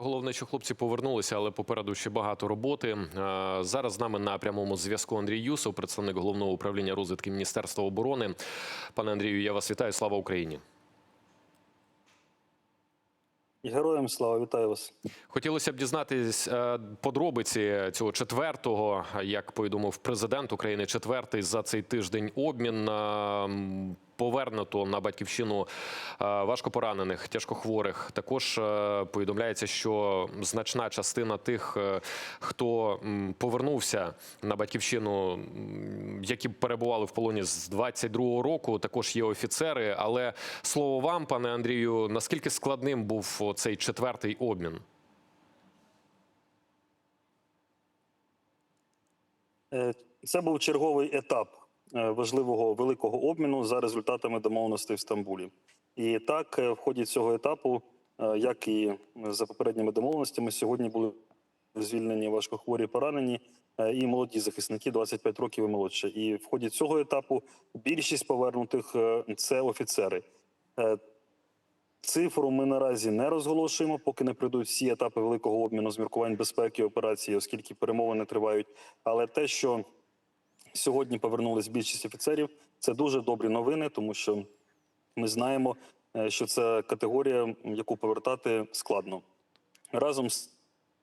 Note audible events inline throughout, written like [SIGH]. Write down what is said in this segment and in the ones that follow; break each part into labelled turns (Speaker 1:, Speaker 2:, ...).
Speaker 1: Головне, що хлопці повернулися, але попереду ще багато роботи. Е, Зараз з нами на прямому зв'язку Андрій Юсов, представник головного управління розвідки Міністерства оборони. Пане Андрію, я вас вітаю. Слава Україні!
Speaker 2: Героям слава, вітаю вас.
Speaker 1: Хотілося б дізнатись е, подробиці цього четвертого, як повідомив президент України, четвертий за цей тиждень обмін. Повернуто на батьківщину е, важкопоранених, тяжкохворих. Також е, повідомляється, що значна частина тих, е, хто повернувся на батьківщину, які перебували в полоні з 22-го року, також є офіцери. Але слово вам, пане Андрію, наскільки складним був цей четвертий обмін?
Speaker 2: Це був черговий етап важливого великого обміну за результатами домовленостей в Стамбулі. І так, е, в ході цього етапу, е, як і за попередніми домовленостями, сьогодні були звільнені важкохворі поранені е, і молоді захисники 25 років і молодше. І в ході цього етапу більшість повернутих е, це офіцери. Е, Цифру ми наразі не розголошуємо, поки не прийдуть всі етапи великого обміну з міркувань безпеки операції, оскільки перемовини тривають. Але те, що сьогодні повернулись більшість офіцерів, це дуже добрі новини, тому що ми знаємо, е, що це категорія, яку повертати складно. Разом з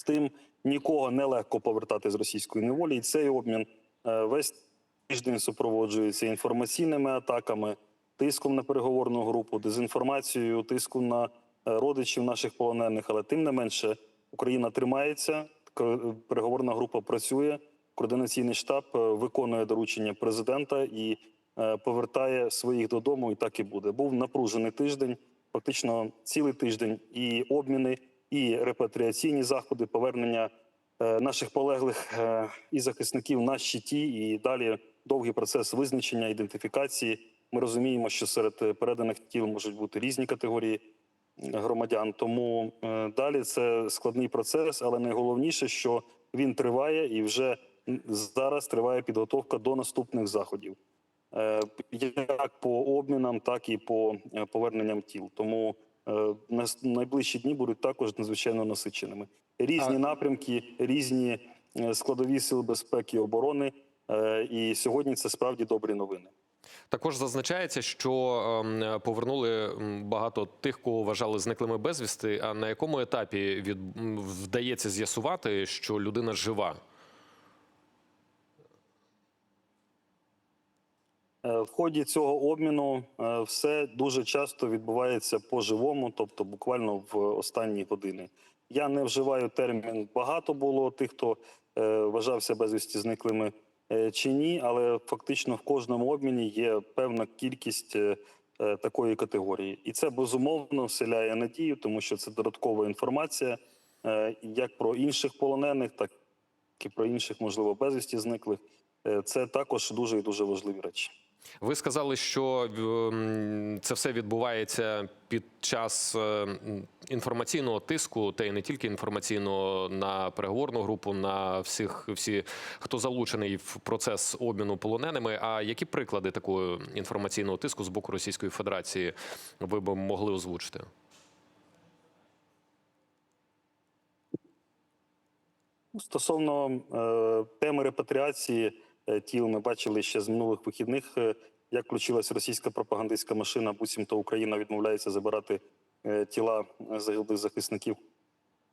Speaker 2: тим нікого не легко повертати з російської неволі. І цей обмін е, весь тиждень супроводжується інформаційними атаками, тиском на переговорну групу, дезінформацією, тиском на е, родичів наших полонених. Але тим не менше, Україна тримається, переговорна група працює. Координаційний штаб е, виконує доручення президента і е, повертає своїх додому. І так і буде. Був напружений тиждень, фактично цілий тиждень, і обміни, і репатріаційні заходи, повернення е, наших полеглих і захисників на щиті, і далі довгий процес визначення ідентифікації. Ми розуміємо, що серед переданих тіл можуть бути різні категорії громадян. Тому далі це складний процес, але найголовніше, що він триває, і вже зараз триває підготовка до наступних заходів, Е, як по обмінам, так і по е, поверненням тіл. Тому е, найближчі дні будуть також надзвичайно насиченими. Різні напрямки, різні складові сил безпеки і оборони. І сьогодні це справді добрі новини.
Speaker 1: Також зазначається, що ем, повернули багато тих, кого вважали зниклими безвісти. А на якому етапі від вдається з'ясувати, що людина жива?
Speaker 2: В ході цього обміну е, все дуже часто відбувається по-живому, тобто буквально в останні години. Я не вживаю термін багато було тих, хто е, вважався безвісті зниклими е, чи ні, але фактично в кожному обміні є певна кількість е, е, такої категорії, і це безумовно вселяє надію, тому що це додаткова інформація е, як про інших полонених, так і про інших, можливо, безвісті зниклих. Е, Це також дуже і дуже важливі речі.
Speaker 1: Ви сказали, що ем, це все відбувається під час е, інформаційного тиску, та й не тільки інформаційного на переговорну групу, на всіх всі, хто залучений в процес обміну полоненими. А які приклади такого інформаційного тиску з боку Російської Федерації ви б могли озвучити?
Speaker 2: Стосовно е, теми репатріації е, тіл, ми бачили ще з минулих вихідних, е, як включилась російська пропагандистська машина. Буцімто Україна відмовляється забирати е, тіла загиблих захисників.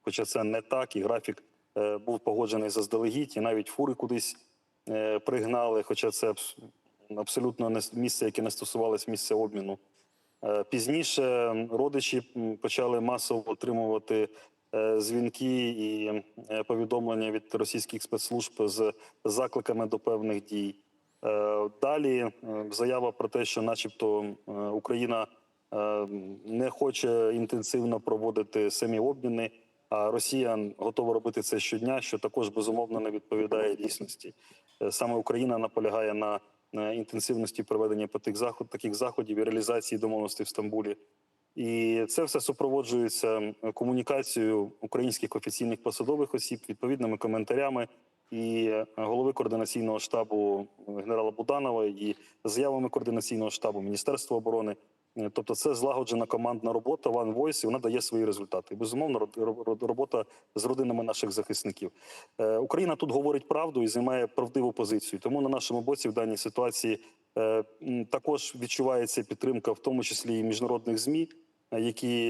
Speaker 2: Хоча це не так, і графік е, був погоджений заздалегідь, і навіть фури кудись е, пригнали. Хоча це абсолютно не місце, яке не стосувалось місця обміну. Е, Пізніше родичі почали масово отримувати е, дзвінки і е, повідомлення від російських спецслужб з закликами до певних дій. Е, Далі е, заява про те, що, начебто, е, Україна е, не хоче інтенсивно проводити самі обміни, а Росія готова робити це щодня, що також безумовно не відповідає дійсності. Е, Саме Україна наполягає на інтенсивності проведення по тих заход, таких заходів і реалізації домовленостей в Стамбулі. І це все супроводжується комунікацією українських офіційних посадових осіб, відповідними коментарями і е, голови координаційного штабу генерала Буданова, і заявами координаційного штабу Міністерства оборони. Е, Тобто, це злагоджена командна робота One Voice, і вона дає свої результати. Безумовно, робота з родинами наших захисників. Е, Україна тут говорить правду і займає правдиву позицію. Тому на нашому боці в даній ситуації е, також відчувається підтримка, в тому числі і міжнародних змі, е, які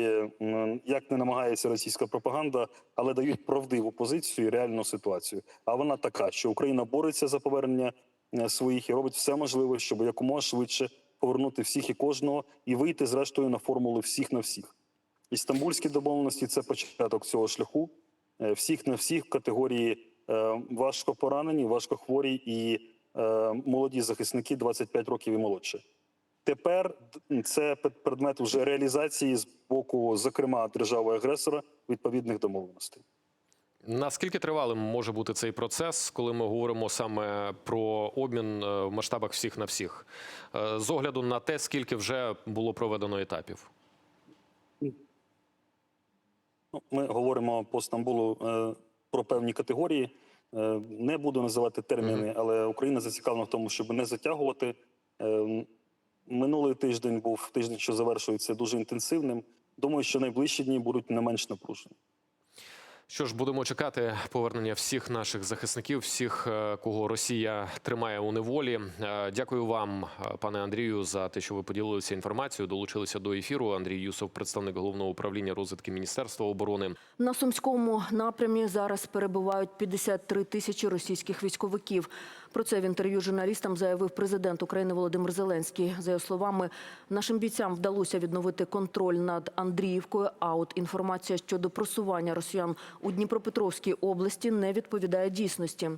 Speaker 2: як не намагається російська пропаганда, але дають правдиву позицію і реальну ситуацію. А вона така, що Україна бореться за повернення е, своїх і робить все можливе, щоб якомога швидше повернути всіх і кожного і вийти зрештою на формулу всіх на всіх. Істамбульські домовленості це початок цього шляху. Е, Всіх на всіх категорії е, важко поранені, важко хворі і е, молоді захисники 25 років і молодше. Тепер це предмет вже реалізації з боку, зокрема, держави-агресора відповідних домовленостей.
Speaker 1: Наскільки тривалим може бути цей процес, коли ми говоримо саме про обмін е, в масштабах всіх на всіх, Е, з огляду на те, скільки вже було проведено етапів?
Speaker 2: Ну, Ми говоримо по Стамбулу е, про певні категорії. Е, не буду називати терміни, але Україна зацікавлена в тому, щоб не затягувати. Е, минулий тиждень був тиждень, що завершується дуже інтенсивним. Думаю, що найближчі дні будуть не менш напружені.
Speaker 1: Що ж, будемо чекати повернення всіх наших захисників, всіх, е, кого Росія тримає у неволі. Е, Дякую вам, е, пане Андрію, за те, що ви поділилися інформацією. Долучилися до ефіру. Андрій Юсов, представник головного управління розвитки Міністерства оборони.
Speaker 3: На сумському напрямі зараз перебувають 53 тисячі російських військовиків. Про це в інтерв'ю журналістам заявив президент України Володимир Зеленський. За його словами, нашим бійцям вдалося відновити контроль над Андріївкою. А от інформація щодо просування росіян у Дніпропетровській області не відповідає дійсності.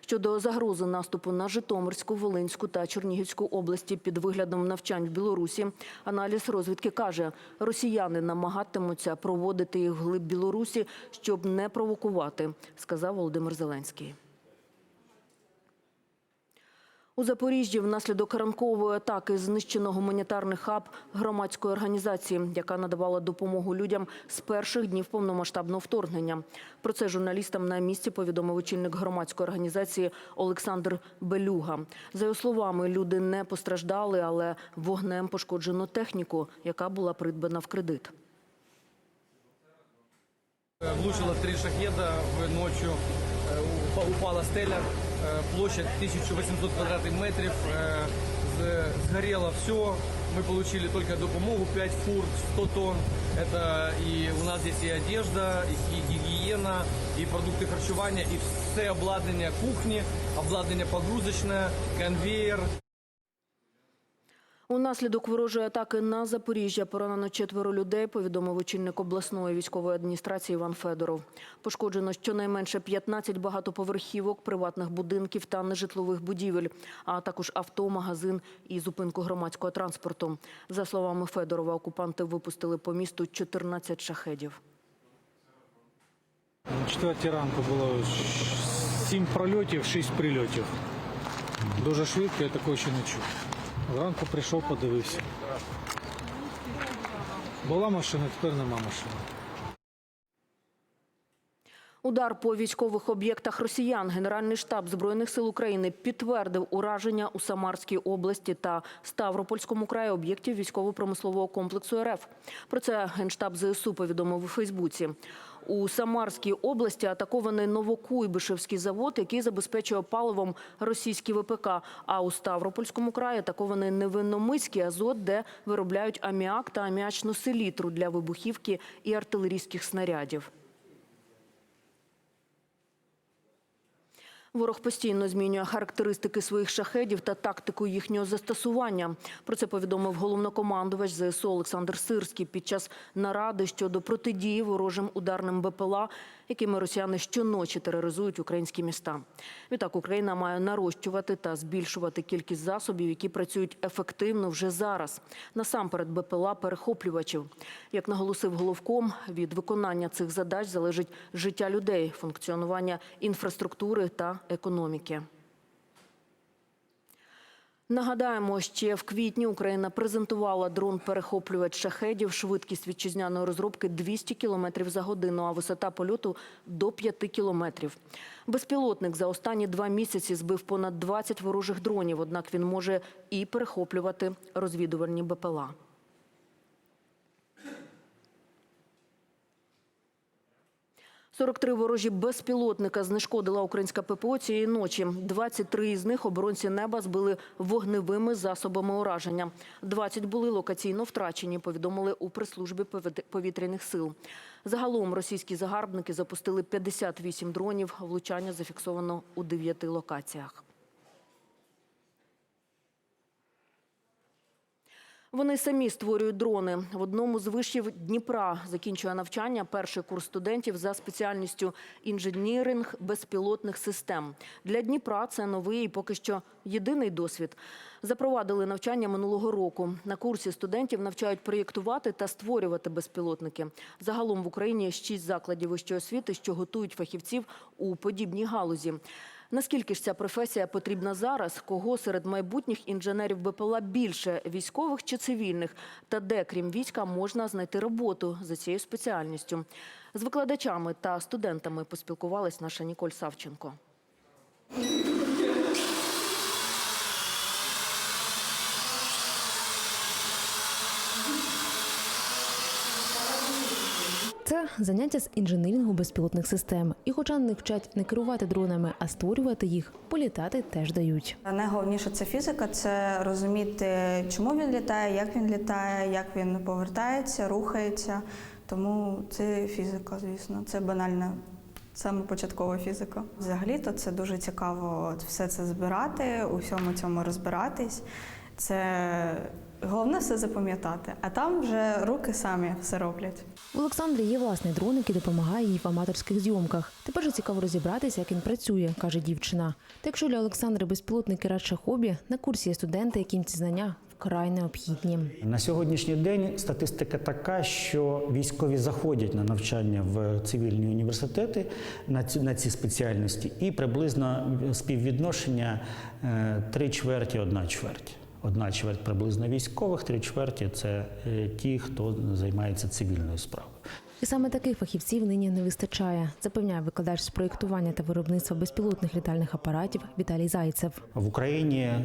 Speaker 3: Щодо загрози наступу на Житомирську, Волинську та Чернігівську області під виглядом навчань в Білорусі, аналіз розвідки каже, росіяни намагатимуться проводити їх вглиб Білорусі, щоб не провокувати, сказав Володимир Зеленський. У Запоріжжі внаслідок ранкової атаки знищено гуманітарний хаб громадської організації, яка надавала допомогу людям з перших днів повномасштабного вторгнення. Про це журналістам на місці повідомив очільник громадської організації Олександр Белюга. За його словами, люди не постраждали, але вогнем пошкоджено техніку, яка була придбана в кредит.
Speaker 4: Влучило три шахеда в ночью, э, упала стеля, площадь 1800 квадратных метров, э, з- сгорело все. Мы получили только допомогу 5 фур, 100 тонн. Это и у нас здесь и одежда, и ги- гигиена, и продукты харчевания, и все обладнання кухни, обладнання погрузочное, конвейер,
Speaker 3: Унаслідок ворожої атаки на Запоріжжя поранено четверо людей, повідомив очільник обласної військової адміністрації Іван Федоров. Пошкоджено щонайменше 15 багатоповерхівок, приватних будинків та нежитлових будівель, а також авто, магазин і зупинку громадського транспорту. За словами Федорова, окупанти випустили по місту 14 шахедів.
Speaker 5: Четвертій ранку було сім прольотів, шість прильотів. Дуже швидко, я такого ще не чув. Зранку прийшов, подивився. Була машина, тепер нема машини.
Speaker 3: Удар по військових об'єктах росіян. Генеральний штаб збройних сил України підтвердив ураження у Самарській області та Ставропольському краї об'єктів військово-промислового комплексу РФ. Про це генштаб ЗСУ повідомив у Фейсбуці. У Самарській області атакований Новокуйбишевський завод, який забезпечує паливом російські ВПК. А у Ставропольському краї атакований Невинномиський азот, де виробляють аміак та аміачну селітру для вибухівки і артилерійських снарядів. Ворог постійно змінює характеристики своїх шахедів та тактику їхнього застосування. Про це повідомив головнокомандувач ЗСУ Олександр Сирський під час наради щодо протидії ворожим ударним БПЛА, якими росіяни щоночі тероризують українські міста. Відтак Україна має нарощувати та збільшувати кількість засобів, які працюють ефективно вже зараз. Насамперед БПЛА перехоплювачів. Як наголосив головком, від виконання цих задач залежить життя людей, функціонування інфраструктури та економіки. Нагадаємо, ще в квітні Україна презентувала дрон-перехоплювач шахедів. Швидкість вітчизняної розробки 200 км за годину, а висота польоту до 5 кілометрів. Безпілотник за останні два місяці збив понад 20 ворожих дронів, однак він може і перехоплювати розвідувальні БПЛА. 43 ворожі безпілотника знешкодила українська ППО цієї ночі. 23 із них оборонці неба збили вогневими засобами ураження. 20 були локаційно втрачені, повідомили у прес-службі повіт- повітряних сил. Загалом російські загарбники запустили 58 дронів. Влучання зафіксовано у 9 локаціях. Вони самі створюють дрони. В одному з вишів Дніпра закінчує навчання перший курс студентів за спеціальністю інженіринг безпілотних систем. Для Дніпра це новий і поки що єдиний досвід. Запровадили навчання минулого року. На курсі студентів навчають проєктувати та створювати безпілотники. Загалом в Україні шість закладів вищої освіти, що готують фахівців у подібній галузі. Наскільки ж ця професія потрібна зараз? Кого серед майбутніх інженерів БПЛА більше військових чи цивільних? Та де, крім війська, можна знайти роботу за цією спеціальністю? З викладачами та студентами поспілкувалась наша Ніколь Савченко.
Speaker 6: Це заняття з інженерінгу безпілотних систем. І хоча не вчать не керувати дронами, а створювати їх, політати теж дають.
Speaker 7: Найголовніше це фізика, це розуміти, чому він літає, як він літає, як він повертається, рухається. Тому це фізика, звісно, це банальна. Саме початкова фізика. Взагалі-то це дуже цікаво все це збирати, у всьому цьому розбиратись. Це головне все запам'ятати, а там вже руки самі все роблять.
Speaker 6: У Олександрі є власний дрон, який допомагає їй в аматорських зйомках. Тепер же цікаво розібратися, як він працює, каже дівчина. Та якщо для Олександри безпілотники радше хобі, на курсі є студенти, яким ці знання вкрай необхідні.
Speaker 8: На сьогоднішній день статистика така, що військові заходять на навчання в цивільні університети на ці, на ці спеціальності, і приблизно співвідношення е, три чверті, одна чверть. Одна чверть приблизно військових, три чверті це е, ті, хто займається цивільною справою.
Speaker 6: І саме таких фахівців нині не вистачає, запевняє викладач з проєктування та виробництва безпілотних літальних апаратів Віталій Зайцев.
Speaker 8: В Україні е,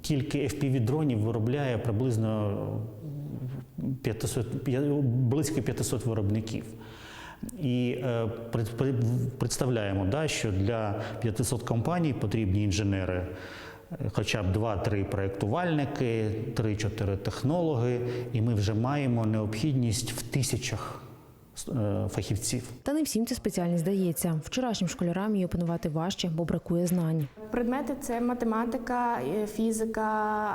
Speaker 8: тільки FPV-дронів виробляє приблизно 500, п'я- близько 500 виробників. І е, пред- пред- представляємо, да, що для 500 компаній потрібні інженери, хоча б 2-3 проєктувальники, 3-4 технологи, і ми вже маємо необхідність в тисячах е, фахівців.
Speaker 6: Та не всім ця спеціальність здається. Вчорашнім школярам її опанувати важче, бо бракує знань.
Speaker 9: Предмети це математика, е, фізика,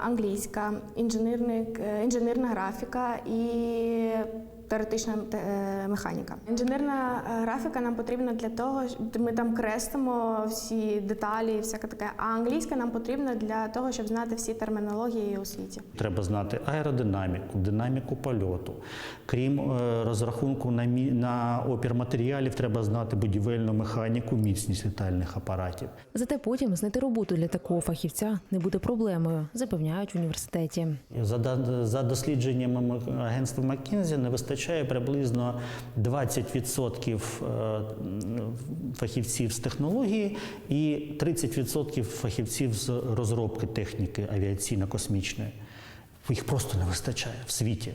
Speaker 9: англійська, інженерник- е, інженерна графіка і теоретична е, механіка. Інженерна е, графіка нам потрібна для того, щоб ми там креслимо всі деталі, і всяке таке. А англійська нам потрібна для того, щоб знати всі термінології у світі.
Speaker 8: Треба знати аеродинаміку, динаміку польоту. Крім е, розрахунку на, мі- на опір матеріалів, треба знати будівельну механіку, міцність літальних апаратів.
Speaker 6: Зате потім знайти роботу для такого фахівця не буде проблемою, запевняють в університеті.
Speaker 8: За, за дослідженнями агентства McKinsey не вистачає приблизно 20% е, фахівців з технології і 30% фахівців з розробки техніки авіаційно-космічної. Їх просто не вистачає в світі.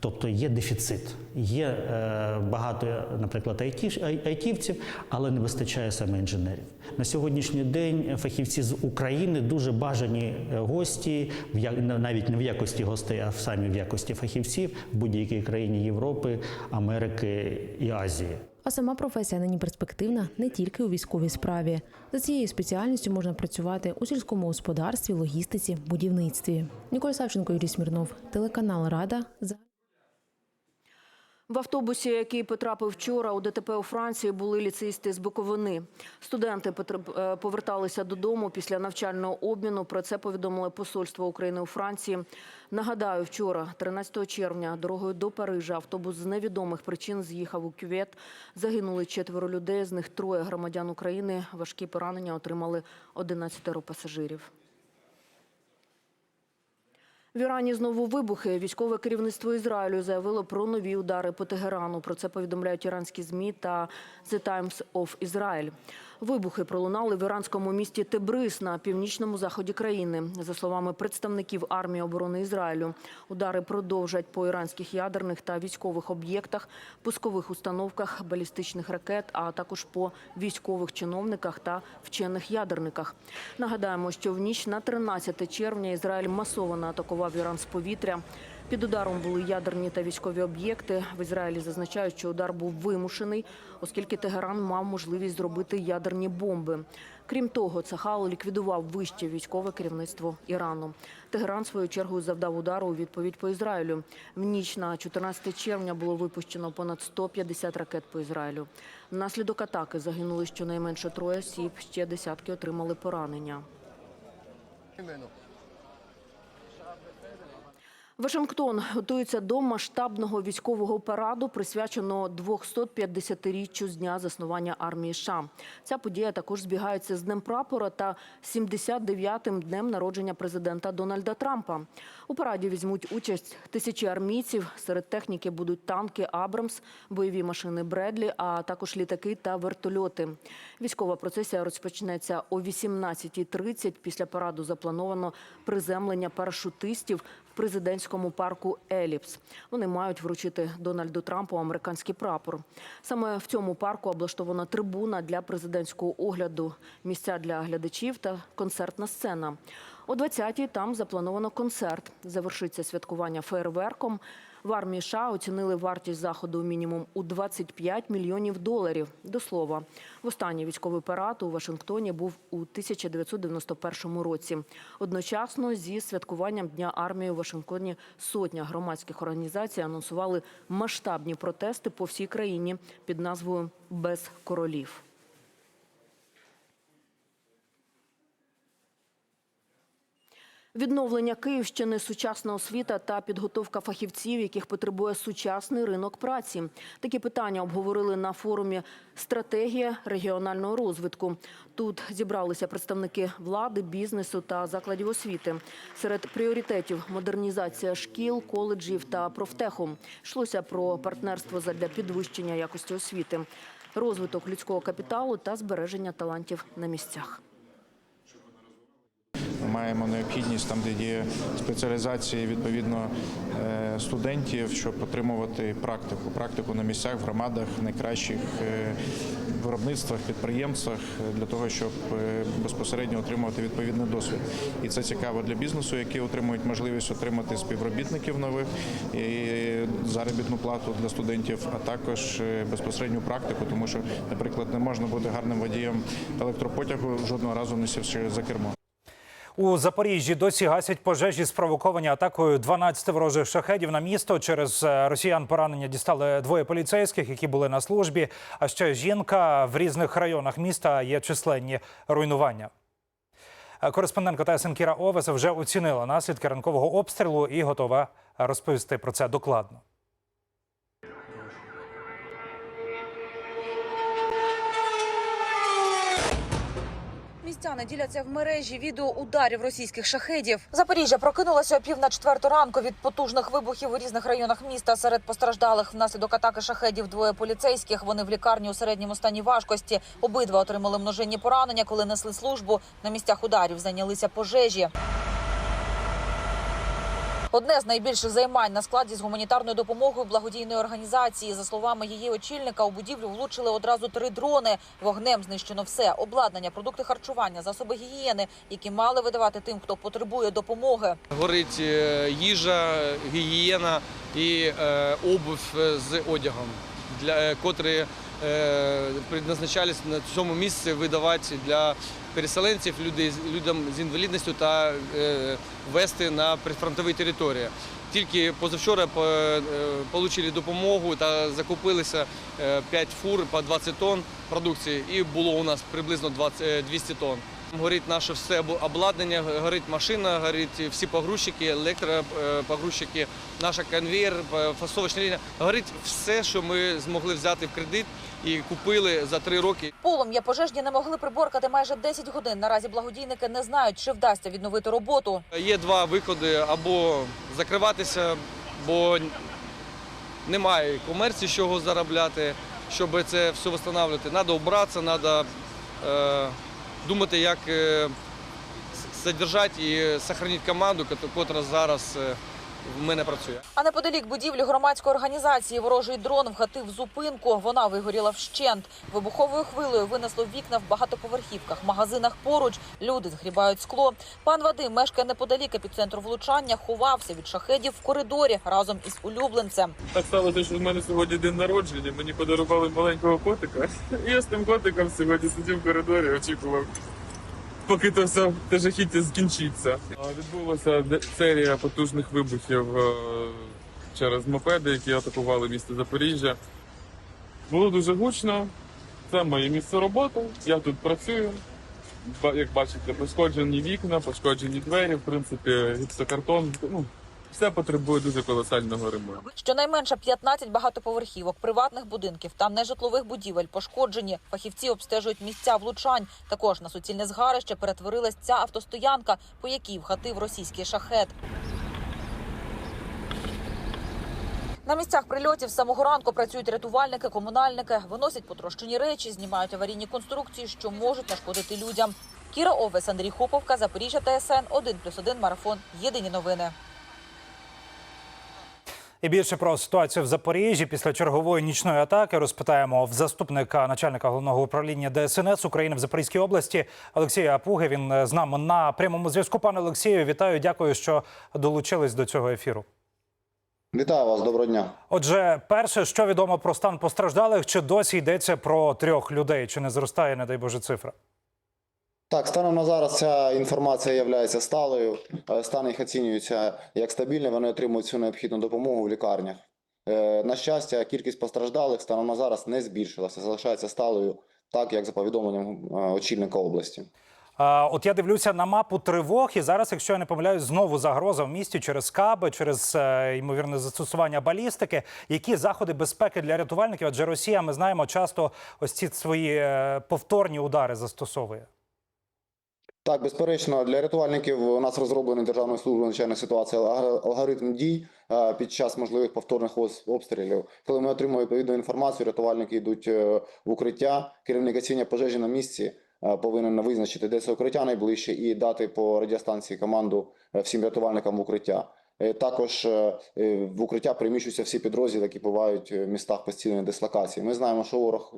Speaker 8: Тобто є дефіцит. Є е, багато, наприклад, айті, ай- айтівців, але не вистачає саме інженерів. На сьогоднішній день фахівці з України дуже бажані е, гості, в навіть не в якості гостей, а самі в якості фахівців в будь-якій країні Європи, Америки і Азії.
Speaker 6: А сама професія нині перспективна не тільки у військовій справі. За цією спеціальністю можна працювати у сільському господарстві, логістиці, будівництві. Ніколь Савченко, Юрій Смірнов, телеканал Рада.
Speaker 3: В автобусі, який потрапив вчора у ДТП у Франції, були ліцеїсти з Буковини. Студенти е, поверталися додому після навчального обміну. Про це повідомило посольство України у Франції. Нагадаю, вчора, 13 червня, дорогою до Парижа автобус з невідомих причин з'їхав у кювет. Загинули четверо людей, з них троє громадян України. Важкі поранення отримали 11 пасажирів. В Ірані знову вибухи. Військове керівництво Ізраїлю заявило про нові удари по Тегерану. Про це повідомляють іранські змі та The Times of Israel. Вибухи пролунали в іранському місті Тебрис на північному заході країни. За словами представників армії оборони Ізраїлю, удари продовжать по іранських ядерних та військових об'єктах, пускових установках балістичних ракет, а також по військових чиновниках та вчених ядерниках. Нагадаємо, що в ніч на 13 червня Ізраїль масово атакував Іран з повітря. Під ударом були ядерні та військові об'єкти. В Ізраїлі зазначають, що удар був вимушений, оскільки Тегеран мав можливість зробити ядерні бомби. Крім того, Цахал ліквідував вище військове керівництво Ірану. Тегеран свою чергою завдав удару у відповідь по Ізраїлю. В ніч на 14 червня було випущено понад 150 ракет по Ізраїлю. Внаслідок атаки загинули щонайменше троє осіб, ще десятки отримали поранення. Вашингтон готується до масштабного військового параду, присвяченого 250-річчю з дня заснування армії США. Ця подія також збігається з Днем прапора та 79-м днем народження президента Дональда Трампа. У параді візьмуть участь тисячі армійців. Серед техніки будуть танки Абрамс, бойові машини Бредлі, а також літаки та вертольоти. Військова процесія розпочнеться о 18.30. Після параду заплановано приземлення парашутистів в президентському парку Еліпс. Вони мають вручити Дональду Трампу американський прапор. Саме в цьому парку облаштована трибуна для президентського огляду, місця для глядачів та концертна сцена. О 20-й там заплановано концерт. Завершиться святкування фейерверком. В армії США оцінили вартість заходу мінімум у 25 мільйонів доларів. До слова, востанній військовий парад у Вашингтоні був у 1991 році. Одночасно зі святкуванням Дня армії у Вашингтоні сотня громадських організацій анонсували масштабні протести по всій країні під назвою Без королів. Відновлення Київщини, сучасна освіта та підготовка фахівців, яких потребує сучасний ринок праці. Такі питання обговорили на форумі Стратегія регіонального розвитку. Тут зібралися представники влади, бізнесу та закладів освіти. Серед пріоритетів модернізація шкіл, коледжів та профтеху. Йшлося про партнерство задля підвищення якості освіти, розвиток людського капіталу та збереження талантів на місцях.
Speaker 10: Маємо необхідність там, де є спеціалізації відповідно е, студентів, щоб отримувати практику. Практику на місцях, в громадах, найкращих е, виробництвах, підприємствах для того, щоб е, безпосередньо отримувати відповідний досвід. І це цікаво для бізнесу, які отримують можливість отримати співробітників нових і заробітну плату для студентів, а також безпосередню практику, тому що, наприклад, не можна бути гарним водієм електропотягу жодного разу не сівши за кермо.
Speaker 11: У Запоріжжі досі гасять пожежі, спровоковані атакою 12 ворожих шахедів на місто. Через е, росіян поранення дістали двоє поліцейських, які були на службі. А ще жінка в різних районах міста є численні руйнування. Е, Кореспондентка ТСН Кіра Овес вже оцінила наслідки ранкового обстрілу і готова розповісти про це докладно.
Speaker 12: Містяни діляться в мережі відео ударів російських шахедів. Запоріжжя прокинулося о пів на четверту ранку від потужних вибухів у різних районах міста. Серед постраждалих внаслідок атаки шахедів двоє поліцейських. Вони в лікарні у середньому стані важкості. Обидва отримали множинні поранення, коли несли службу. На місцях ударів зайнялися пожежі. Одне з найбільших займань на складі з гуманітарною допомогою благодійної організації. За словами її очільника, у будівлю влучили одразу три дрони. Вогнем знищено все: обладнання, продукти харчування, засоби гігієни, які мали видавати тим, хто потребує допомоги.
Speaker 4: Горить е, їжа, гігієна і е, обув е, з одягом, для котрі предназначались на цьому місці видавати для переселенців, людям з інвалідністю та е, вести на прифронтові території. Тільки позавчора е, отримали допомогу та закупилися 5 фур по 20 тонн продукції, і було у нас приблизно 20, е, 200 тонн. Горить наше все обладнання, горить машина, горить всі погрузчики, електропогрузчики, наша конвейер, п- фасовочна лінія. Горить все, що ми змогли взяти в кредит і купили за три роки.
Speaker 12: Полум'я пожежні не могли приборкати майже 10 годин. Наразі благодійники не знають, чи вдасться відновити роботу.
Speaker 4: Є два виходи або закриватися, бо немає комерції, з чого заробляти, щоб це все встановлювати. Треба обратися, треба е, думати, як е, содержати і сохранити команду, яка зараз в мене працює.
Speaker 12: А неподалік будівлі громадської організації ворожий дрон вгатив зупинку. Вона вигоріла вщент. Вибуховою хвилею винесло вікна в багатоповерхівках, магазинах поруч. Люди згрібають скло. Пан Вадим мешкає неподалік епіцентру влучання, ховався від шахедів в коридорі разом із улюбленцем.
Speaker 13: Так сталося, що в мене сьогодні день народження. Мені подарували маленького котика. І [LAUGHS] я з тим котиком сьогодні сидів в коридорі, очікував, поки то все те жахіття скінчиться. Відбулася серія потужних вибухів е, через мопеди, які атакували місто Запоріжжя. Було дуже гучно. Це моє місце роботи. Я тут працюю. Як бачите, пошкоджені вікна, пошкоджені двері, в принципі, гіпсокартон. Ну, все потребує дуже колосального ремонту.
Speaker 12: Щонайменше 15 багатоповерхівок, приватних будинків та нежитлових будівель пошкоджені. Фахівці обстежують місця влучань. Також на суцільне згарище перетворилась ця автостоянка, по якій вгатив російський шахет. На місцях прильотів з самого ранку працюють рятувальники, комунальники, виносять потрощені речі, знімають аварійні конструкції, що можуть нашкодити людям. Кіра Овес, Андрій Хуповка, Запоріжжя, ТСН 1+,1 Марафон. Єдині новини.
Speaker 11: І більше про ситуацію в Запоріжжі після чергової нічної атаки розпитаємо в заступника начальника головного управління ДСНС України в Запорізькій області Олексія Апуги. Він е, з нами на прямому зв'язку. Пане Олексію, вітаю. Дякую, що долучились до цього ефіру.
Speaker 14: Вітаю вас, доброго дня.
Speaker 11: Отже, перше, що відомо про стан постраждалих, чи досі йдеться про трьох людей, чи не зростає, не дай Боже, цифра?
Speaker 14: Так, станом на зараз ця інформація є сталою. Е, Стан їх оцінюється як стабільний, вони отримують всю необхідну допомогу в лікарнях. Е, На щастя, кількість постраждалих станом на зараз не збільшилася, залишається сталою, так як за повідомленням е, очільника області.
Speaker 11: От я дивлюся на мапу тривог, і зараз, якщо я не помиляюсь, знову загроза в місті через каби, через ймовірне застосування балістики. Які заходи безпеки для рятувальників? Адже Росія, ми знаємо, часто ось ці свої повторні удари застосовує.
Speaker 14: Так, безперечно, для рятувальників у нас розроблений Державною службою надзвичайних ситуацій алгор- алгоритм дій е, під час можливих повторних обстрілів. Коли ми отримуємо відповідну інформацію, рятувальники йдуть е, в укриття. Керівник гасіння пожежі на місці е, повинен визначити, де це укриття найближче, і дати по радіостанції команду всім рятувальникам в укриття. Також в укриття приміщуються всі підрозділи, які бувають в містах постійної дислокації. Ми знаємо, що ворог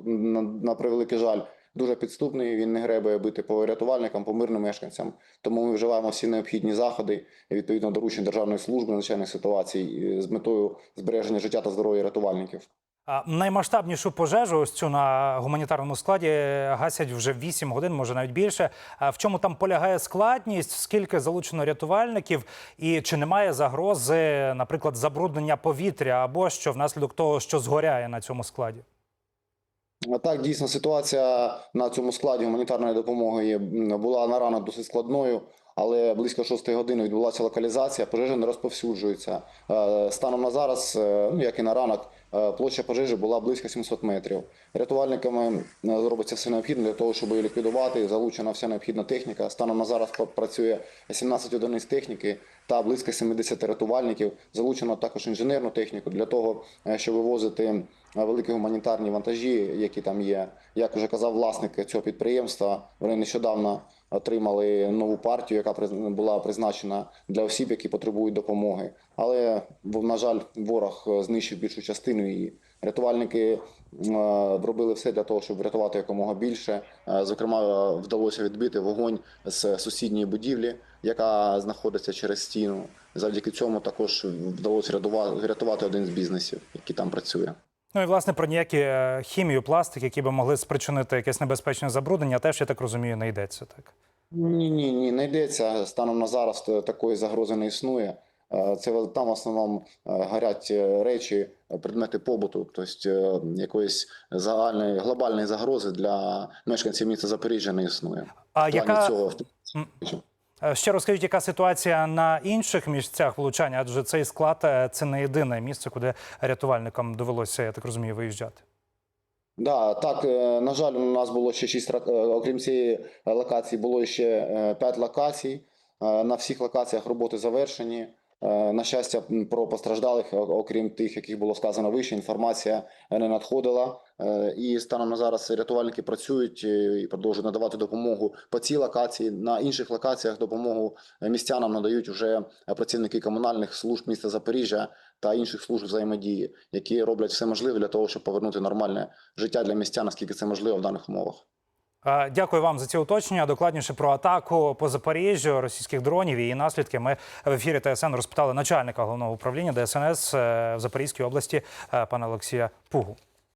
Speaker 14: на превеликий жаль дуже підступний. Він не гребує бити по рятувальникам, по мирним мешканцям. Тому ми вживаємо всі необхідні заходи відповідно доручень Державної служби надзвичайних ситуацій е, з метою збереження життя та здоров'я рятувальників.
Speaker 11: Наймасштабнішу пожежу, ось цю на гуманітарному складі, гасять вже 8 годин, може навіть більше. А в чому там полягає складність? Скільки залучено рятувальників, і чи немає загрози, наприклад, забруднення повітря або що внаслідок того, що згоряє на цьому складі?
Speaker 14: Так, дійсно, ситуація на цьому складі гуманітарної допомоги була на ранок досить складною, але близько 6 години відбулася локалізація, пожежа не розповсюджується. Е, Станом на зараз, е, ну як і на ранок, е, площа пожежі була близько 700 метрів. Рятувальниками зробиться все необхідне для того, щоб її ліквідувати. Залучена вся необхідна техніка. Станом на зараз працює 17 одиниць техніки та близько 70 рятувальників. Залучено також інженерну техніку для того, щоб вивозити великі гуманітарні вантажі, які там є. Як вже казав власник цього підприємства, вони нещодавно отримали нову партію, яка була призначена для осіб, які потребують допомоги. Але на жаль, ворог е, знищив більшу частину її. Рятувальники е, робили все для того, щоб врятувати якомога більше. Е, Зокрема, вдалося відбити вогонь з сусідньої будівлі, яка знаходиться через стіну. Завдяки цьому також вдалося рятува- врятувати один з бізнесів, який там працює.
Speaker 11: Ну і власне про ніякі е, хімію, пластик, які би могли спричинити якесь небезпечне забруднення, теж я так розумію, не йдеться так.
Speaker 14: Ні, ні, ні, не йдеться. Станом на зараз такої загрози не існує. Е, Це там в основному е, горять е, речі, е, предмети побуту, тобто е, якоїсь загальної глобальної загрози для мешканців міста Запоріжжя не існує.
Speaker 11: А яка
Speaker 14: цього.
Speaker 11: Е, ще розкажіть, яка ситуація на інших місцях влучання? Адже цей склад е, це не єдине місце, куди рятувальникам довелося, я так розумію, виїжджати.
Speaker 14: Да, так, е, на жаль, у нас було ще шість е, окрім цієї е, локації, було ще е, п'ять локацій. Е, На всіх локаціях роботи завершені. Е, На щастя, про постраждалих, окрім тих, яких було сказано вище, інформація е, не надходила. Е, І станом на зараз рятувальники працюють і продовжують надавати допомогу по цій локації. На інших локаціях допомогу містянам надають вже працівники комунальних служб міста Запоріжжя та інших служб взаємодії, які роблять все можливе для того, щоб повернути нормальне життя для містян, наскільки це можливо в даних умовах.
Speaker 11: Е, Дякую вам за ці уточнення. Докладніше про атаку по Запоріжжю російських дронів і її наслідки. Ми в ефірі ТСН розпитали начальника головного управління ДСНС е, в Запорізькій області е, пана Олексія Пугу.